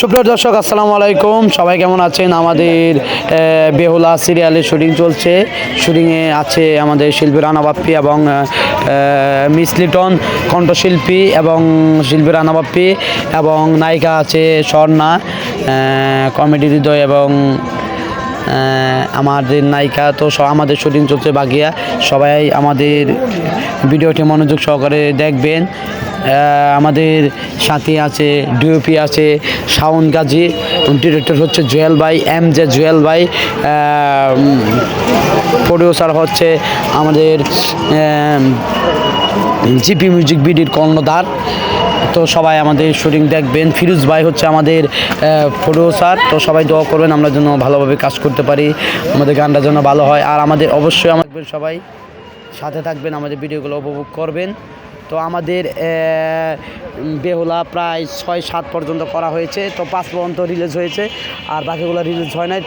সুপ্রিয় দর্শক, আসসালামু আলাইকুম। সবাই কেমন আছেন? আমাদের বেহুলা সিরিয়ালে শুটিং চলছে। শুটিংয়ে আছে আমাদের শিল্পী রানা বাপ্পি এবং মিস লিটন কণ্ঠশিল্পী এবং শিল্পী রানা বাপ্পি এবং নায়িকা আছে স্বর্ণা কমেডি হৃদয় এবং আমাদের নায়িকা তো সব আমাদের শুটিং চলছে বাগিয়া সবাই আমাদের ভিডিওটি মনোযোগ সহকারে দেখবেন। আমাদের সাথে আছে ডিওপি আছে, শাওন গাজী ডিরেক্টর হচ্ছে জুয়েল ভাই এম জে জুয়েল ভাই প্রডিউসার হচ্ছে আমাদের জিপি মিউজিক বিডির কর্ণধার। তো সবাই আমাদের শুটিং দেখবেন। ফিরোজ ভাই হচ্ছে আমাদের প্রডিউসার তো সবাই দোয়া করবেন, আমরা যেন ভালোভাবে কাজ করতে পারি, আমাদের গানটা যেন ভালো হয়। আর আমাদের অবশ্যই আমাদের সবাই সাথে থাকবেন, আমাদের ভিডিওগুলো উপভোগ করবেন। তো আমাদের বেহুলা প্রায় ছয় সাত পর্যন্ত করা হয়েছে। তো পাঁচ পর্যন্ত রিলিজ হয়েছে, আর বাকিগুলো রিলিজ হয় নাই।